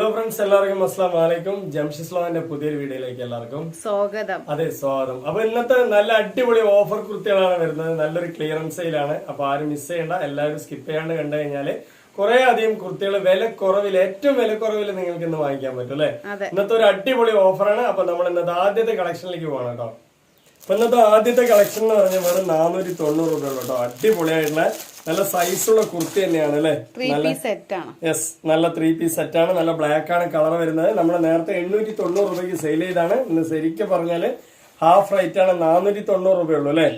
Hello friends എല്ലാവർക്കും അസ്സാം വലൈക്കും ജംഷിസ്ലാമിന്റെ പുതിയൊരു വീഡിയോയിലേക്ക് എല്ലാവർക്കും സ്വാഗതം. അതെ സ്വാഗതം. അപ്പൊ ഇന്നത്തെ നല്ല അടിപൊളി ഓഫർ കുർത്തികളാണ് വരുന്നത്. നല്ലൊരു ക്ലിയറൻസ് സെയിലാണ് അപ്പൊ ആരും മിസ് ചെയ്യണ്ട. എല്ലാവരും സ്കിപ്പ് ചെയ്യാണ്ട് കണ്ടു കഴിഞ്ഞാൽ കുറെ അധികം കുർത്തികൾ വില കുറവിൽ ഏറ്റവും വില കുറവിൽ നിങ്ങൾക്ക് ഇന്ന് വാങ്ങിക്കാൻ പറ്റും അല്ലെ? ഇന്നത്തെ ഒരു അടിപൊളി ഓഫറാണ് അപ്പൊ നമ്മൾ ഇന്നത്തെ ആദ്യത്തെ കളക്ഷനിലേക്ക് പോകണം കേട്ടോ. അപ്പൊ ഇന്നത്തെ ആദ്യത്തെ കളക്ഷൻ എന്ന് പറഞ്ഞാൽ വെറും നാനൂറ്റി തൊണ്ണൂറ് രൂപ കേട്ടോ. അടിപൊളിയായിട്ടുള്ള നല്ല സൈസുള്ള കുർത്തി തന്നെയാണ് അല്ലെ? യെസ് നല്ല ത്രീ പീസ് സെറ്റ് ആണ്. നല്ല ബ്ലാക്ക് ആണ് കളർ വരുന്നത്. നമ്മൾ നേരത്തെ എണ്ണൂറ്റി തൊണ്ണൂറ് രൂപയ്ക്ക് സെയിൽ ചെയ്താണ് ഇന്ന് ശരിക്കും പറഞ്ഞാൽ ഹാഫ് റേറ്റ് ആണ് നാനൂറ്റി തൊണ്ണൂറ് രൂപയുള്ളൂ അല്ലെ?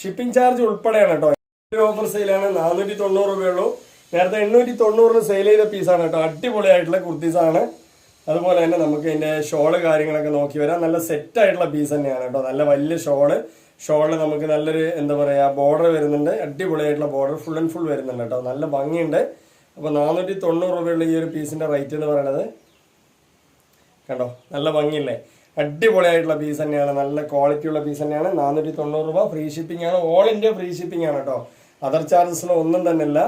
ഷിപ്പിംഗ് ചാർജ് ഉൾപ്പെടെയാണ് കേട്ടോ. ഓഫർ സെയിലാണ് നാനൂറ്റി തൊണ്ണൂറ് രൂപയുള്ളൂ നേരത്തെ എണ്ണൂറ്റി തൊണ്ണൂറിന് സെയിൽ ചെയ്ത പീസാണ് കേട്ടോ. അടിപൊളിയായിട്ടുള്ള കുർത്തീസ് ആണ് അതുപോലെ തന്നെ നമുക്ക് ഇതിന്റെ ഷോൾ കാര്യങ്ങളൊക്കെ നോക്കി വരാം. നല്ല സെറ്റ് ആയിട്ടുള്ള പീസ് തന്നെയാണ് കേട്ടോ. നല്ല വലിയ ഷോൾ. ഷോളിൽ നമുക്ക് നല്ലൊരു എന്താ പറയാ ബോർഡർ വരുന്നുണ്ട്. അടിപൊളിയായിട്ടുള്ള ബോർഡർ ഫുൾ ആൻഡ് ഫുൾ വരുന്നുണ്ട് കേട്ടോ. നല്ല ഭംഗിയുണ്ട്. അപ്പോൾ നാനൂറ്റി തൊണ്ണൂറ് രൂപയുള്ള ഈ ഒരു പീസിന്റെ റേറ്റ് എന്ന് പറയുന്നത് കണ്ടോ? നല്ല ഭംഗിയില്ലേ? അടിപൊളിയായിട്ടുള്ള പീസ് തന്നെയാണ്. നല്ല ക്വാളിറ്റി ഉള്ള പീസ് തന്നെയാണ്. നാനൂറ്റി തൊണ്ണൂറ് രൂപ. ഫ്രീ ഷിപ്പിംഗ് ആണ്. ഓൾ ഇന്ത്യ ഫ്രീ ഷിപ്പിംഗ് ആണ് കേട്ടോ. അതർ ചാർജസിന് ഒന്നും തന്നെ ഇല്ല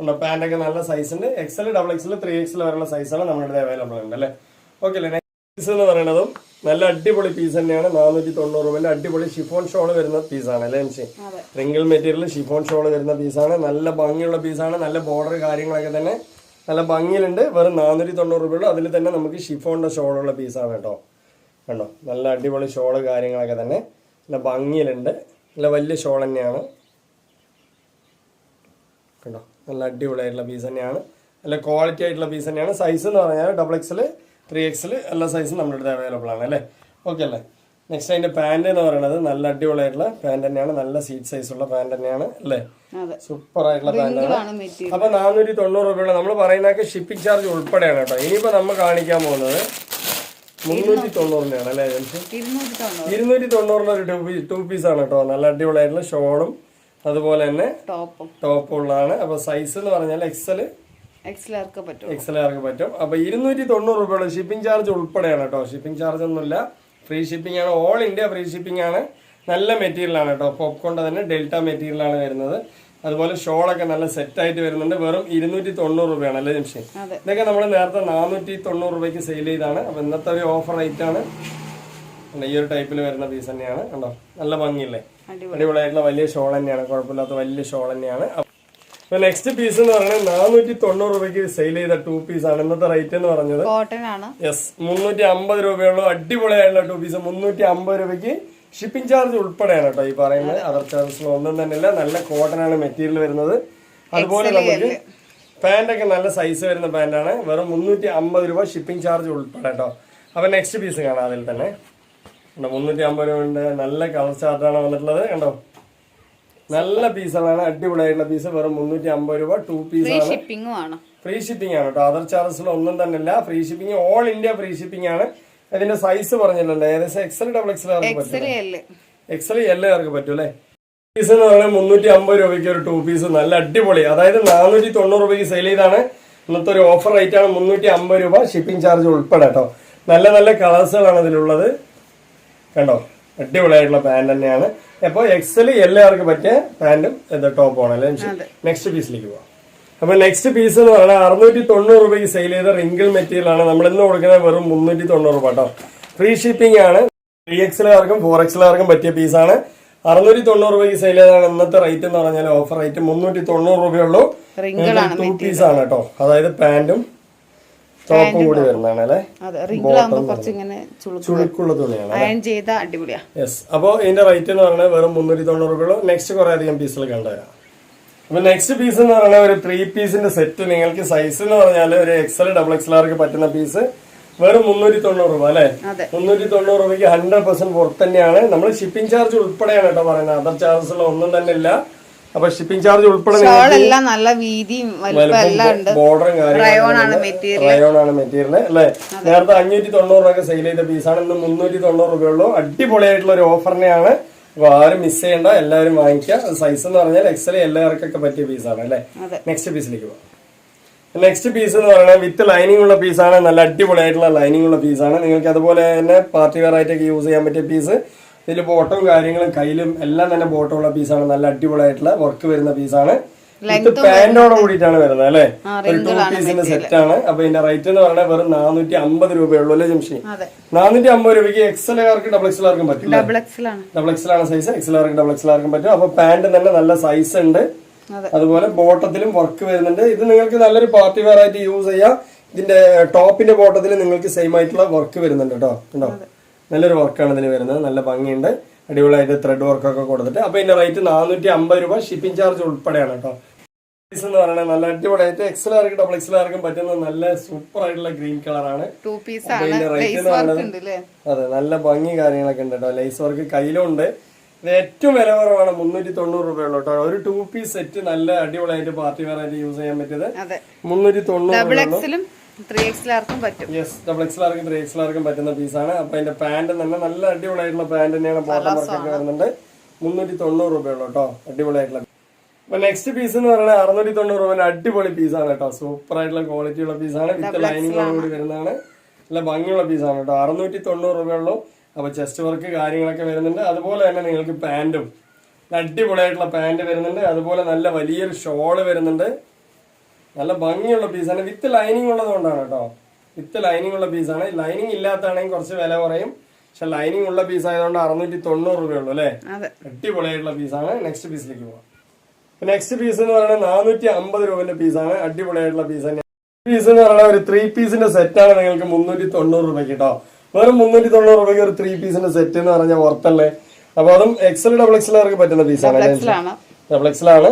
ഉണ്ടോ പാന്റൊക്കെ നല്ല സൈസ് ഉണ്ട്. XL double XL three XL വരെയുള്ള സൈസാണ് നമ്മുടെ അവൈലബിൾ ഉണ്ട് അല്ലേ? ഓക്കെ അല്ലേ? പീസ് എന്ന് പറയുന്നതും നല്ല അടിപൊളി പീസ് തന്നെയാണ്. നാനൂറ്റി തൊണ്ണൂറ് രൂപന്റെ അടിപൊളി ഷിഫോൺ ഷോൾ വരുന്ന പീസാണ് അല്ലേ അതെ. റിങ്കിൾ മെറ്റീരിയൽ ഷിഫോൺ ഷോൾ വരുന്ന പീസാണ് നല്ല ഭംഗിയുള്ള പീസാണ് നല്ല ബോർഡർ കാര്യങ്ങളൊക്കെ തന്നെ നല്ല ഭംഗിയിലുണ്ട്. വെറും നാനൂറ്റി തൊണ്ണൂറ് രൂപയുള്ളൂ. അതിൽ തന്നെ നമുക്ക് ഷിഫോണിന്റെ ഷോളുള്ള പീസാണ് കേട്ടോ. കണ്ടോ? നല്ല അടിപൊളി ഷോൾ കാര്യങ്ങളൊക്കെ തന്നെ. നല്ല ഭംഗിയിലുണ്ട്. നല്ല വലിയ ഷോൾ തന്നെയാണ്. കണ്ടോ? നല്ല അടിപൊളിയായിട്ടുള്ള പീസ് തന്നെയാണ്. നല്ല ക്വാളിറ്റി ആയിട്ടുള്ള പീസ് തന്നെയാണ്. സൈസ് എന്ന് പറഞ്ഞാൽ ഡബിൾ എക്സിൽ ത്രീ എക്സിൽ എല്ലാ സൈസും നമ്മുടെ അടുത്ത് അവൈലബിൾ ആണ് അല്ലേ? ഓക്കെ അല്ലേ? നെക്സ്റ്റ് അതിന്റെ പാന്റ് എന്ന് പറയുന്നത് നല്ല അടിപൊളിയായിട്ടുള്ള പാന്റ് തന്നെയാണ്. നല്ല സീറ്റ് സൈസ് ഉള്ള പാന്റ് തന്നെയാണ് അല്ലേ? സൂപ്പർ ആയിട്ടുള്ള മെറ്റീരിയൽ അപ്പൊ നാനൂറ്റി തൊണ്ണൂറ് രൂപയുള്ള നമ്മൾ പറയുന്നതൊക്കെ ഷിപ്പിംഗ് ചാർജ് ഉൾപ്പെടെയാണ് കേട്ടോ. ഇനിയിപ്പോ നമ്മൾ കാണിക്കാൻ പോകുന്നത് മുന്നൂറ്റി തൊണ്ണൂറിനാണ് അല്ലേ ഇരുന്നൂറ്റി തൊണ്ണൂറ് തൊണ്ണൂറിന് ഒരു ടൂ പീസ് ആണ് കേട്ടോ. നല്ല അടിപൊളിയായിട്ടുള്ള ഷോളും അതുപോലെ തന്നെ ടോപ്പും. ടോപ്പ് ഉള്ളതാണ് അപ്പൊ സൈസ് എന്ന് പറഞ്ഞാൽ എക്സൽ എക്സിലർക്ക് പറ്റും? എക്സൽ ആർക്ക് പറ്റും. അപ്പൊ ഇരുന്നൂറ്റി തൊണ്ണൂറ് രൂപയുള്ള ഷിപ്പിംഗ് ചാർജ് ഉൾപ്പെടെയാണ് കേട്ടോ ഷിപ്പിംഗ് ചാർജ് ഒന്നുമില്ല. ഫ്രീ ഷിപ്പിംഗ് ആണ്. ഓൾ ഇന്ത്യ ഫ്രീ ഷിപ്പിംഗ് ആണ്. നല്ല മെറ്റീരിയൽ ആണ് കേട്ടോ പോപ്കോണിന്റെ തന്നെ ഡെൽറ്റ മെറ്റീരിയൽ ആണ് വരുന്നത്. അതുപോലെ ഷോളൊക്കെ നല്ല സെറ്റ് ആയിട്ട് വരുന്നുണ്ട്. വെറും ഇരുന്നൂറ്റി തൊണ്ണൂറ് രൂപയാണ് അല്ലേ നിമിഷം? ഇതൊക്കെ നമ്മൾ നേരത്തെ നാനൂറ്റി തൊണ്ണൂറ് രൂപയ്ക്ക് സെയിൽ ചെയ്താണ് അപ്പൊ ഇന്നത്തെ ഒരു ഓഫർ റേറ്റ് ആണ്. ഈ ഒരു ടൈപ്പിൽ വരുന്ന പീസ് തന്നെയാണ്. കണ്ടോ? നല്ല ഭംഗിയില്ലേ? അടിപൊളി. അടിപൊളിയായിട്ടുള്ള വലിയ ഷോൾ തന്നെയാണ്. കുഴപ്പമില്ലാത്ത വലിയ ഷോൾ തന്നെയാണ്. അപ്പൊ നെക്സ്റ്റ് പീസ് എന്ന് പറയുന്നത് നാനൂറ്റി തൊണ്ണൂറ് രൂപയ്ക്ക് സെയിൽ ചെയ്ത ടു പീസ് ആണ്. ഇന്നത്തെ റേറ്റ് എന്ന് പറഞ്ഞത്. യെസ് മുന്നൂറ്റി അമ്പത് രൂപയുള്ള. അടിപൊളിയായിട്ടുള്ള ടു പീസ് മുന്നൂറ്റി അമ്പത് രൂപയ്ക്ക് ഷിപ്പിംഗ് ചാർജ് ഉൾപ്പെടെയാണ് കേട്ടോ ഈ പറയുന്നത്. അതർ ചാർജസ് ഒന്നും തന്നെ ഇല്ല നല്ല കോട്ടൺ ആണ് മെറ്റീരിയൽ വരുന്നത്. അതുപോലെ നമുക്ക് പാന്റ് ഒക്കെ നല്ല സൈസ് വരുന്ന പാന്റാണ് വെറും മുന്നൂറ്റി അമ്പത് രൂപ ഷിപ്പിംഗ് ചാർജ് ഉൾപ്പെടെ കേട്ടോ. അപ്പൊ നെക്സ്റ്റ് പീസ് കാണാം അതിൽ തന്നെ. കണ്ടോ മുന്നൂറ്റി അമ്പത് രൂപയുടെ നല്ല കളർ ചാർട്ടാണ് വന്നിട്ടുള്ളത് കണ്ടോ? നല്ല പീസുകളാണ് അടിപൊളിയായിട്ടുള്ള പീസ് വെറും മുന്നൂറ്റി അമ്പത് രൂപ ടു പീസ് ഫ്രീ ആണ്. ആണ്. ഫ്രീ ഷിപ്പിംഗ് ആണ് കേട്ടോ അതർ ചാർജസിൽ ഒന്നും തന്നെ ഇല്ല. Free shipping all India free shipping ആണ്. ഇതിന്റെ സൈസ് പറഞ്ഞില്ലല്ലോ ഏകദേശം XL double XL XL L എല്ലാവർക്കും പറ്റും അല്ലേ? പീസ് എന്ന് പറയുന്നത് മുന്നൂറ്റി അമ്പത് രൂപയ്ക്ക് ഒരു ടു പീസ് നല്ല അടിപൊളി. അതായത് നാനൂറ്റി തൊണ്ണൂറ് രൂപയ്ക്ക് സെയിൽ ചെയ്താണ്. ഇന്നത്തെ ഒരു ഓഫർ റേറ്റ് ആണ് മുന്നൂറ്റി അമ്പത് രൂപ ഷിപ്പിംഗ് ചാർജ് ഉൾപ്പെടെ കേട്ടോ. നല്ല നല്ല കളേഴ്സുകളാണ് ഇതിലുള്ളത്. കണ്ടോ? അടിപൊളിയായിട്ടുള്ള പാന്റ് തന്നെയാണ്. അപ്പോൾ എക്സൽ എല്ലാവർക്കും പറ്റിയ പാന്റും ടോപ്പാണ് അല്ലേ നെക്സ്റ്റ് പീസിലേക്ക് പോവാം. അപ്പൊ നെക്സ്റ്റ് പീസ് എന്ന് പറഞ്ഞാൽ അറുന്നൂറ്റി തൊണ്ണൂറ് രൂപയ്ക്ക് സെയിൽ ചെയ്ത റിങ്കിൾ മെറ്റീരിയൽ ആണ്. നമ്മൾ ഇന്ന് കൊടുക്കുന്നത് വെറും മുന്നൂറ്റി തൊണ്ണൂറ് രൂപ കേട്ടോ. ഫ്രീ ഷിപ്പിംഗ് ആണ്. ത്രീ എക്സിലാർക്കും ഫോർ എക്സിലാർക്കും പറ്റിയ പീസാണ് അറുന്നൂറ്റി തൊണ്ണൂറ് രൂപയ്ക്ക് സെയിൽ ചെയ്താണ് ഇന്നത്തെ റേറ്റ് എന്ന് പറഞ്ഞാൽ ഓഫർ റേറ്റ് മുന്നൂറ്റി തൊണ്ണൂറ് രൂപയുള്ളൂ ടു പീസ് ആണ് കേട്ടോ. അതായത് പാന്റും ടോപ്പും കൂടി വരുന്നതാണ് അല്ലേ ചുളുക്കുള്ള തുണിയാണ് അയൺ ചെയ്ത അടിപൊളിയാ. യെസ് അപ്പോൾ ഇതിന്റെ റേറ്റ് എന്ന് പറഞ്ഞാൽ വെറും മുന്നൂറ്റി തൊണ്ണൂറ് രൂപയുള്ളൂ. നെക്സ്റ്റ് കുറെ അധികം പീസുകൾ കണ്ടുവരാം അപ്പൊ നെക്സ്റ്റ് പീസ് എന്ന് പറഞ്ഞാൽ ഒരു ത്രീ പീസിന്റെ സെറ്റ് നിങ്ങൾക്ക് സൈസ് എന്ന് പറഞ്ഞാൽ ഒരു എക്സൽ ഡബിൾ എക്സലാർക്ക് പറ്റുന്ന പീസ് വെറും മുന്നൂറ്റി തൊണ്ണൂറ് രൂപ അല്ലെ? മുന്നൂറ്റി തൊണ്ണൂറ് രൂപയ്ക്ക് ഹൺഡ്രഡ് പെർസെന്റ് പുറത്ത് തന്നെയാണ്. നമ്മൾ ഷിപ്പിംഗ് ചാർജ് ഉൾപ്പെടെയാണ് കേട്ടോ പറയുന്നത്. അതർ ചാർജസുള്ള ഒന്നും തന്നെ ഇല്ല. അപ്പൊ ഷിപ്പിംഗ് ചാർജ് ഉൾപ്പെടെ എല്ലാം നല്ല വീതിയും ബോർഡറും റയോൺ ആണ് മെറ്റീരിയൽ റയോൺ ആണ് മെറ്റീരിയൽ അല്ലെ? നേരത്തെ അഞ്ഞൂറ്റി തൊണ്ണൂറ് രൂപ സെയിൽ ചെയ്ത പീസാണ് ഇന്ന് മുന്നൂറ്റി തൊണ്ണൂറ് രൂപയുള്ളൂ. അടിപൊളിയായിട്ടുള്ള ഒരു ഓഫറിനെയാണ് അപ്പൊ ആരും മിസ് ചെയ്യണ്ട. എല്ലാവരും വാങ്ങിക്കുക. സൈസ് എന്ന് പറഞ്ഞാൽ എക്സൽ എല്ലാവർക്കൊക്കെ പറ്റിയ പീസാണ് അല്ലെ? നെക്സ്റ്റ് പീസിലേക്ക് പോകാം നെക്സ്റ്റ് പീസ് എന്ന് പറയുന്നത് വിത്ത് ലൈനിങ് ഉള്ള പീസാണ് നല്ല അടിപൊളിയായിട്ടുള്ള ലൈനിങ് ഉള്ള പീസാണ് നിങ്ങൾക്ക് അതുപോലെ തന്നെ പാർട്ടി വെയർ ആയിട്ടൊക്കെ യൂസ് ചെയ്യാൻ പറ്റിയ പീസ് ഇതിൽ ബോട്ടവും കാര്യങ്ങളും കയ്യിലും എല്ലാം തന്നെ ബോട്ടമുള്ള പീസാണ്. നല്ല അടിപൊളിയായിട്ടുള്ള വർക്ക് വരുന്ന പീസാണ്. ഇത് പാന്റോടെ കൂടിയിട്ടാണ് വരുന്നത് അല്ലെ? ഒരു ടൂ പീസിന്റെ സെറ്റ് ആണ്. അപ്പൊ ഇതിന്റെ റേറ്റ് എന്ന് പറഞ്ഞാൽ വെറും നാനൂറ്റി അമ്പത് രൂപയുള്ളൂ അല്ലെ ജംഷി? നാനൂറ്റി അമ്പത് രൂപയ്ക്ക് എക്സലുകാർക്ക് ഡബിൾ എക്സലുകാർക്കും പറ്റില്ല. ഡബിൾ എക്സലാണ് സൈസ് എക്സലുകാർക്ക് ഡബിൾ എക്സലുകാർക്കും പറ്റും. അപ്പൊ പാന്റ് തന്നെ നല്ല സൈസ് ഉണ്ട്. അതെ. അതുപോലെ ബോട്ടത്തിലും വർക്ക് വരുന്നുണ്ട്. ഇത് നിങ്ങൾക്ക് നല്ലൊരു പാർട്ടി വെയർ ആയിട്ട് യൂസ് ചെയ്യാം. ഇതിന്റെ ടോപ്പിന്റെ ബോട്ടത്തിൽ നിങ്ങൾക്ക് സെയിം ആയിട്ടുള്ള വർക്ക് വരുന്നുണ്ട് കേട്ടോ. ഉണ്ടോ നല്ലൊരു വർക്കാണ് ഇതിന് വരുന്നത്. നല്ല ഭംഗിയുണ്ട്. അടിപൊളിയായിട്ട് ത്രെഡ് വർക്കൊക്കെ കൊടുത്തിട്ട്. അപ്പൊ ഇതിന്റെ റേറ്റ് നാനൂറ്റി അമ്പത് രൂപ ഷിപ്പിംഗ് ചാർജ് ഉൾപ്പെടെയാണ് കേട്ടോ പീസ് എന്ന് പറയുന്നത് നല്ല അടിപൊളിയായിട്ട് എക്സലാർക്കും ഡബിൾ എക്സലാർക്കും പറ്റുന്ന നല്ല സൂപ്പർ ആയിട്ടുള്ള ഗ്രീൻ കളറാണ് അതെ നല്ല ഭംഗി കാര്യങ്ങളൊക്കെ ഉണ്ട് കേട്ടോ ലൈസ് വർക്ക് കയ്യിലും ഉണ്ട്. ഇത് ഏറ്റവും വില കുറവാണ് മുന്നൂറ്റി തൊണ്ണൂറ് രൂപയുള്ളൂ കേട്ടോ ഒരു ടു പീസ് സെറ്റ് നല്ല അടിപൊളിയായിട്ട് പാർട്ടി വെയർ ആയിട്ട് യൂസ് ചെയ്യാൻ പറ്റിയത് മുന്നൂറ്റി തൊണ്ണൂറ് ത്രീ എക്സിലാർക്കും പറ്റും. യെസ് ഡബിൾ എക്സലാർക്കും ത്രീ എക്സലാർക്കും പറ്റുന്ന പീസാണ് അപ്പൊ അതിന്റെ പാന്റ് തന്നെ നല്ല അടിപൊളിയായിട്ടുള്ള പാന്റ് തന്നെയാണ് ബോട്ടം വർക്കൊക്കെ വരുന്നുണ്ട്. മുന്നൂറ്റി തൊണ്ണൂറ് രൂപയുള്ളൂ കേട്ടോ അടിപൊളിയായിട്ടുള്ള അപ്പൊ നെക്സ്റ്റ് പീസ് എന്ന് പറയുന്നത് അറുന്നൂറ്റി തൊണ്ണൂറ് രൂപ അടിപൊളി പീസാണ് കേട്ടോ സൂപ്പർ ആയിട്ടുള്ള ക്വാളിറ്റി ഉള്ള പീസാണ് വിത്ത് ലൈനിങ്ങോട് കൂടി വരുന്നതാണ്. നല്ല ഭംഗിയുള്ള പീസാണ് കേട്ടോ അറുന്നൂറ്റി തൊണ്ണൂറ് രൂപയുള്ളൂ അപ്പൊ ചെസ്റ്റ് വർക്ക് കാര്യങ്ങളൊക്കെ വരുന്നുണ്ട്. അതുപോലെ തന്നെ നിങ്ങൾക്ക് പാന്റും അടിപൊളിയായിട്ടുള്ള പാന്റ് വരുന്നുണ്ട്. അതുപോലെ നല്ല വലിയൊരു ഷോൾ വരുന്നുണ്ട്. നല്ല ഭംഗിയുള്ള പീസാണ് വിത്ത് ലൈനിങ് ഉള്ളതുകൊണ്ടാണ് കേട്ടോ വിത്ത് ലൈനിങ് ഉള്ള പീസാണ് ലൈനിങ് ഇല്ലാത്തതാണെങ്കിൽ കുറച്ച് വില കുറയും. പക്ഷെ ലൈനിങ് ഉള്ള പീസ് ആയതുകൊണ്ട് അറുന്നൂറ്റി തൊണ്ണൂറ് രൂപയുള്ളൂ അല്ലേ? അടിപൊളിയായിട്ടുള്ള പീസാണ് നെക്സ്റ്റ് പീസിലേക്ക് പോവാം. നെക്സ്റ്റ് പീസ് എന്ന് പറയുന്നത് നാനൂറ്റി അമ്പത് രൂപന്റെ പീസാണ് അടിപൊളിയായിട്ടുള്ള പീസ് തന്നെ പീസ് എന്ന് പറയുന്നത് ഒരു ത്രീ പീസിന്റെ സെറ്റാണ് നിങ്ങൾക്ക് മുന്നൂറ്റി തൊണ്ണൂറ് രൂപയ്ക്ക് കേട്ടോ വെറും മുന്നൂറ്റി തൊണ്ണൂറ് രൂപയ്ക്ക് ഒരു ത്രീ പീസിന്റെ സെറ്റ് എന്ന് പറഞ്ഞാൽ ഓർത്തല്ലേ അപ്പൊ അതും എക്സൽ ഡബിൾ എക്സൽ പറ്റുന്ന പീസാണ് ഡബിൾ എക്സലാണ്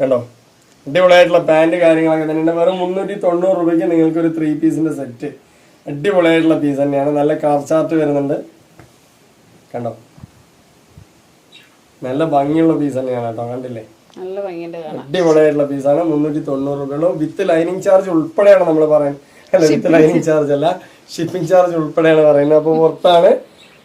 കണ്ടോ? അടിപൊളിയായിട്ടുള്ള പാന്റ് കാര്യങ്ങളൊക്കെ തന്നെ വെറും മുന്നൂറ്റി തൊണ്ണൂറ് രൂപയ്ക്ക് നിങ്ങൾക്ക് ഒരു ത്രീ പീസിന്റെ സെറ്റ് അടിപൊളിയായിട്ടുള്ള പീസ് തന്നെയാണ്. നല്ല കാർ ചാർട്ട് വരുന്നുണ്ട്. കണ്ടോ? നല്ല ഭംഗിയുള്ള പീസ് തന്നെയാണ് കേട്ടോ. കണ്ടില്ലേ? അടിപൊളിയായിട്ടുള്ള പീസാണ് മുന്നൂറ്റി തൊണ്ണൂറ് രൂപയുള്ളൂ വിത്ത് ലൈനിങ് ചാർജ് ഉൾപ്പെടെയാണ് നമ്മൾ പറയുന്നത്. അല്ല വിത്ത് ലൈനിങ് ചാർജ് അല്ല ഷിപ്പിംഗ് ചാർജ് ഉൾപ്പെടെയാണ് പറയുന്നത്. അപ്പോൾ പുറത്താണ്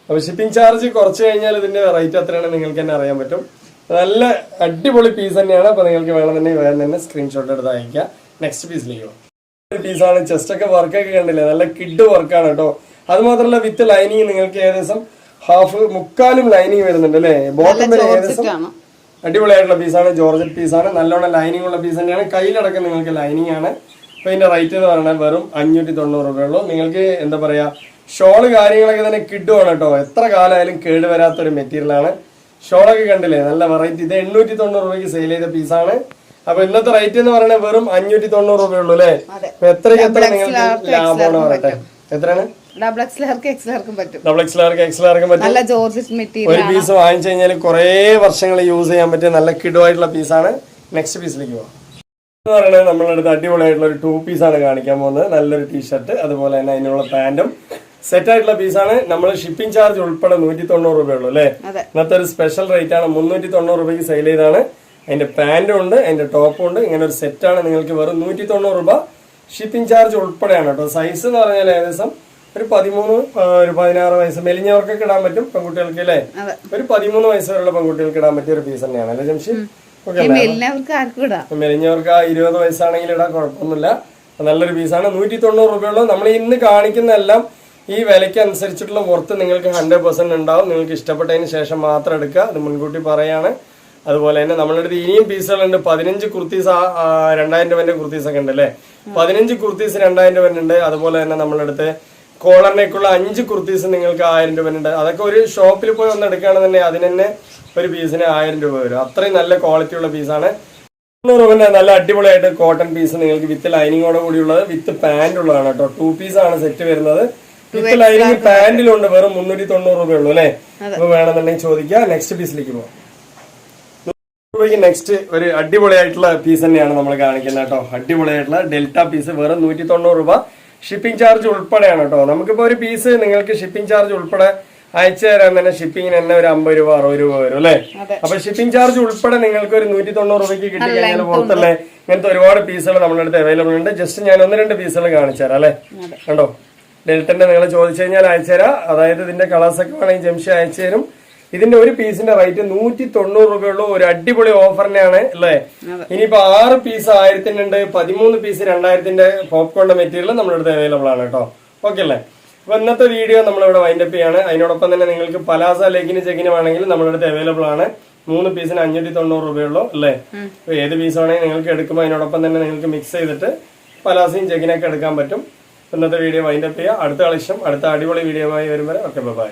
അപ്പോൾ ഷിപ്പിംഗ് ചാർജ് കുറച്ച് കഴിഞ്ഞാൽ ഇതിന്റെ റേറ്റ് എത്രയാണ് നിങ്ങൾക്ക് തന്നെ അറിയാൻ പറ്റും. നല്ല അടിപൊളി പീസ് തന്നെയാണ്. അപ്പോൾ നിങ്ങൾക്ക് വേണമെന്നുണ്ടെങ്കിൽ വേഗം തന്നെ സ്ക്രീൻഷോട്ട് എടുത്ത് അയക്കുക നെക്സ്റ്റ് പീസിലേക്ക് പോകും പീസാണ് ചെസ്റ്റ് ഒക്കെ വർക്കൊക്കെ കണ്ടില്ലേ? നല്ല കിഡ് വർക്കാണ് കേട്ടോ അത് മാത്രമല്ല വിത്ത് ലൈനിങ് നിങ്ങൾക്ക് ഏകദേശം ഹാഫ് മുക്കാലും ലൈനിങ് വരുന്നുണ്ട് അല്ലേ? ബോട്ടം വരെ ഏകദേശം അടിപൊളിയായിട്ടുള്ള പീസാണ് ജോർജറ്റ് പീസാണ് നല്ലോണം ലൈനിങ് ഉള്ള പീസ് തന്നെയാണ്. കയ്യിലടക്കം നിങ്ങൾക്ക് ലൈനിങ് ആണ്. അപ്പൊ ഇതിന്റെ റേറ്റ് എന്ന് പറയുന്നത് വെറും അഞ്ഞൂറ്റി തൊണ്ണൂറ് രൂപയുള്ളൂ നിങ്ങൾക്ക് എന്താ പറയാ? ഷോൾ കാര്യങ്ങളൊക്കെ തന്നെ കിഡുമാണ് കേട്ടോ എത്ര കാലമായാലും കേടുവരാത്തൊരു മെറ്റീരിയലാണ് ഒരു മെറ്റീരിയൽ ആണ്. ഷോളൊക്കെ കണ്ടില്ലേ? നല്ല വെറൈറ്റി ഇത് എണ്ണൂറ്റി തൊണ്ണൂറ് രൂപയ്ക്ക് സെയിൽ ചെയ്ത പീസാണ് അപ്പൊ ഇന്നത്തെ റേറ്റ് എന്ന് പറയുന്നത് വെറും അഞ്ഞൂറ്റി തൊണ്ണൂറ് രൂപയുള്ളൂ അല്ലേ? എത്രയ്ക്ക് എത്ര നിങ്ങൾക്ക് ലാഭമാണ് പറയട്ടെ? എത്രയാണ്? ഡബിൾ എക്സിലാർക്കും എക്സിലാർക്കും പറ്റും. നല്ല മെറ്റീരിയൽ ഒരു പീസ് വാങ്ങിച്ചു കഴിഞ്ഞാൽ കുറെ വർഷങ്ങൾ യൂസ് ചെയ്യാൻ പറ്റിയ നല്ല കിടുവായിട്ടുള്ള പീസാണ് നെക്സ്റ്റ് പീസിലേക്ക് പോവാം. എന്ന് പറയുന്നത് നമ്മളെടുത്ത് അടിപൊളിയായിട്ടുള്ള ഒരു ടൂ പീസാണ് കാണിക്കാൻ പോകുന്നത്. നല്ലൊരു ടീഷർട്ട് അതുപോലെ തന്നെ അതിനുള്ള പാന്റും സെറ്റ് ആയിട്ടുള്ള പീസാണ് നമ്മൾ ഷിപ്പിംഗ് ചാർജ് ഉൾപ്പെടെ നൂറ്റി തൊണ്ണൂറ് രൂപയുള്ളൂ അല്ലേ? ഇന്നത്തെ ഒരു സ്പെഷ്യൽ റേറ്റ് ആണ്. മുന്നൂറ്റി തൊണ്ണൂറ് രൂപയ്ക്ക് സെയിൽ ചെയ്താണ് അതിന്റെ പാന്റും ഉണ്ട് അതിന്റെ ടോപ്പും ഉണ്ട്. ഇങ്ങനെ ഒരു സെറ്റാണ് നിങ്ങൾക്ക് വെറും നൂറ്റി തൊണ്ണൂറ് രൂപ ഷിപ്പിംഗ് ചാർജ് ഉൾപ്പെടെയാണ് കേട്ടോ. സൈസ് എന്ന് പറഞ്ഞാൽ ഏകദേശം ഒരു പതിമൂന്ന് ഒരു പതിനാറ് വയസ്സ്. മെലിഞ്ഞവർക്കൊക്കെ ഇടാൻ പറ്റും പെൺകുട്ടികൾക്ക് അല്ലേ? ഒരു പതിമൂന്ന് വയസ്സ് വരെയുള്ള പെൺകുട്ടികൾക്ക് ഇടാൻ പറ്റിയ ഒരു പീസ് തന്നെയാണ്. അല്ലേ ജംഷി? മെലിഞ്ഞവർക്ക് ആ ഇരുപത് വയസ്സാണെങ്കിൽ ഇടാൻ കുഴപ്പമൊന്നുമില്ല. നല്ലൊരു പീസാണ് നൂറ്റി തൊണ്ണൂറ് രൂപയുള്ളൂ. നമ്മൾ ഇന്ന് കാണിക്കുന്ന എല്ലാം ഈ വിലയ്ക്ക് അനുസരിച്ചിട്ടുള്ള വർത്ത് നിങ്ങൾക്ക് ഹൺഡ്രഡ് പെർസെന്റ് ഉണ്ടാവും. നിങ്ങൾക്ക് ഇഷ്ടപ്പെട്ടതിന് ശേഷം മാത്രം എടുക്കുക. അത് മുൻകൂട്ടി പറയാണ്. അതുപോലെ തന്നെ നമ്മളുടെ അടുത്ത് ഇനിയും പീസുകളുണ്ട്. പതിനഞ്ച് കുർത്തീസ് രണ്ടായിരം രൂപന്റെ കുർത്തീസ് ഒക്കെ ഉണ്ട് അല്ലേ? പതിനഞ്ച് കുർത്തീസ് രണ്ടായിരം രൂപ ഉണ്ട്. അതുപോലെ തന്നെ നമ്മളുടെ അടുത്ത് കോളറിനേക്കുള്ള അഞ്ച് കുർത്തീസ് നിങ്ങൾക്ക് ആയിരം രൂപ ഉണ്ട്. അതൊക്കെ ഒരു ഷോപ്പിൽ പോയി ഒന്ന് എടുക്കുകയാണെന്നുണ്ടെങ്കിൽ അതിന് തന്നെ ഒരു പീസിന് ആയിരം രൂപ വരും. അത്രയും നല്ല ക്വാളിറ്റിയുള്ള പീസാണ് മുന്നൂറ് രൂപ നല്ല അടിപൊളിയായിട്ട് കോട്ടൺ പീസ് നിങ്ങൾക്ക് വിത്ത് ലൈനിങ്ങോട് കൂടിയുള്ളത് വിത്ത് പാന്റ് ഉള്ളതാണ് കേട്ടോ. ടു പീസാണ് ആണ് സെറ്റ് വരുന്നത്. വിത്ത് ലൈനിങ് പാന്റിലുണ്ട് വെറും മുന്നൂറ്റി തൊണ്ണൂറ് രൂപ ഉള്ളു അല്ലേ? അപ്പൊ വേണമെന്നുണ്ടെങ്കിൽ ചോദിക്കുക നെക്സ്റ്റ് പീസിലേക്ക് പോവാം. രൂപയ്ക്ക് നെക്സ്റ്റ് ഒരു അടിപൊളിയായിട്ടുള്ള പീസ് തന്നെയാണ് നമ്മൾ കാണിക്കുന്നത് കേട്ടോ. അടിപൊളിയായിട്ടുള്ള ഡെൽറ്റ പീസ് വെറും നൂറ്റി തൊണ്ണൂറ് രൂപ. ഷിപ്പിംഗ് ചാർജ് ഉൾപ്പെടെയാണ് കേട്ടോ. നമുക്കിപ്പോ ഒരു പീസ് നിങ്ങൾക്ക് ഷിപ്പിംഗ് ചാർജ് ഉൾപ്പെടെ അയച്ചു തരാൻ തന്നെ ഷിപ്പിങ്ങിന് തന്നെ ഒരു അമ്പത് രൂപ അറുപത് രൂപ വരും അല്ലേ? അപ്പൊ ഷിപ്പിംഗ് ചാർജ് ഉൾപ്പെടെ നിങ്ങൾക്ക് ഒരു നൂറ്റി തൊണ്ണൂറ് രൂപയ്ക്ക് കിട്ടി കഴിഞ്ഞാൽ പുറത്തല്ലേ ഇങ്ങനത്തെ ഒരുപാട് പീസുകൾ നമ്മുടെ അടുത്ത് അവൈലബിൾ ഉണ്ട്. ജസ്റ്റ് ഞാൻ ഒന്ന് രണ്ട് പീസുകൾ കാണിച്ചു തരാം അല്ലേ? കണ്ടോ? ഡെൽറ്റന്റെ നിങ്ങൾ ചോദിച്ചു കഴിഞ്ഞാൽ അയച്ചു തരാം. അതായത് ഇതിന്റെ കളേഴ്സൊക്കെ വേണമെങ്കിൽ ജംഷി അയച്ചു തരും. ഇതിന്റെ ഒരു പീസിന്റെ റേറ്റ് നൂറ്റി തൊണ്ണൂറ് രൂപയുള്ള. ഒരു അടിപൊളി ഓഫറിനാണ് അല്ലേ? ഇനിയിപ്പോ ആറ് പീസ് ആയിരത്തിന്റെ ഉണ്ട് പതിമൂന്ന് പീസ് രണ്ടായിരത്തിന്റെ പോപ്കോണിന്റെ മെറ്റീരിയൽ നമ്മുടെ അടുത്ത് അവൈലബിൾ ആണ് കേട്ടോ. ഓക്കെ അല്ലേ? അപ്പൊ ഇന്നത്തെ വീഡിയോ നമ്മളിവിടെ വൈൻഡപ്പ് ചെയ്യാണ്. അതിനോടൊപ്പം തന്നെ നിങ്ങൾക്ക് പലാസ ലെഗിന് ചെക്കിനും ആണെങ്കിൽ നമ്മുടെ അടുത്ത് അവൈലബിൾ ആണ്. മൂന്ന് പീസിന് അഞ്ഞൂറ്റി തൊണ്ണൂറ് രൂപയുള്ളൂ. അല്ലേ? ഏത് പീസ് നിങ്ങൾക്ക് എടുക്കുമ്പോൾ അതിനോടൊപ്പം തന്നെ നിങ്ങൾക്ക് മിക്സ് ചെയ്തിട്ട് പലാസയും ചെക്കിനൊക്കെ എടുക്കാൻ പറ്റും. ഇന്നത്തെ വീഡിയോ വൈൻഡപ്പ് ചെയ്യുക അടുത്ത കളക്ഷൻ അടുത്ത അടിപൊളി വീഡിയോ ആയി വരുമ്പോൾ ഓക്കെ ബൈ